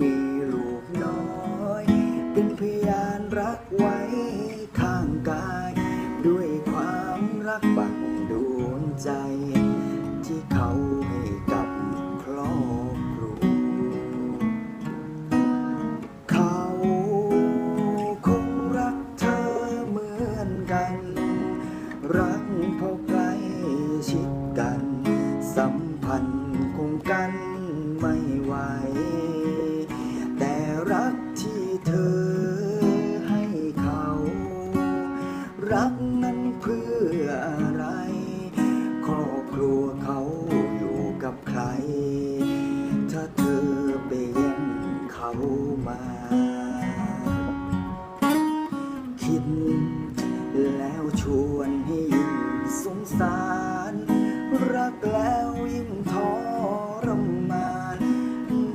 มีลูกน้อย เป็นพยานรักไว้ข้างกาย ด้วยความรักบักดวงใจ ที่เขาให้กับครอบครัวเขาคงรักเธอเหมือนกัน รักพราะใกล้ชิดกัน สัมพันธ์คงกันไม่ไหว เธอให้เขา รักนั้นเพื่ออะไร ครอบครัวเขาอยู่กับใคร ถ้าเธอไปแย่งเขามา คิดแล้วชวนให้ยิ่งสงสาร รักแล้วยิ่งทรมาน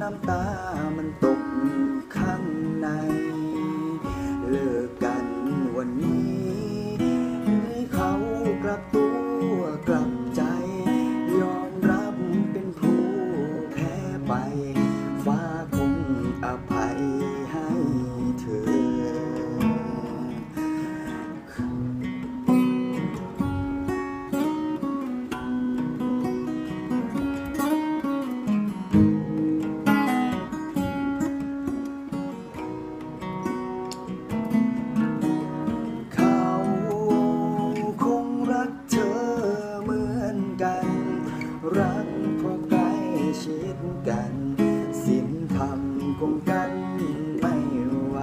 น้ำตามันตก ชิดกัน สิ้นคำคงกันไม่ไหว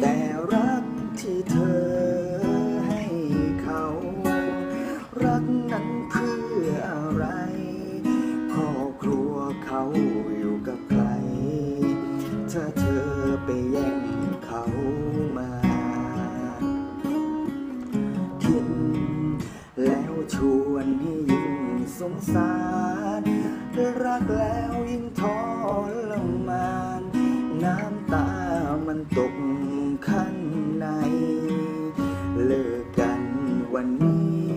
แต่รักที่เธอให้เขา รักนั้นเพื่ออะไร ครอบครัวเขาอยู่กับใคร ถ้าเธอไปแย่งเขามาคิดแล้วชวนให้ยิ่งสงสาร รักแล้วยิ่งทรมาน น้ำตามันตกข้างใน เลิกกันวันนี้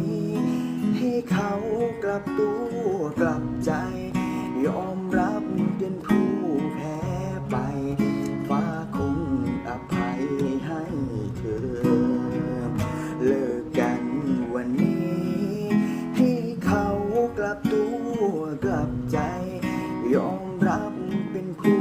ให้เขากลับตัวกลับใจ and cool.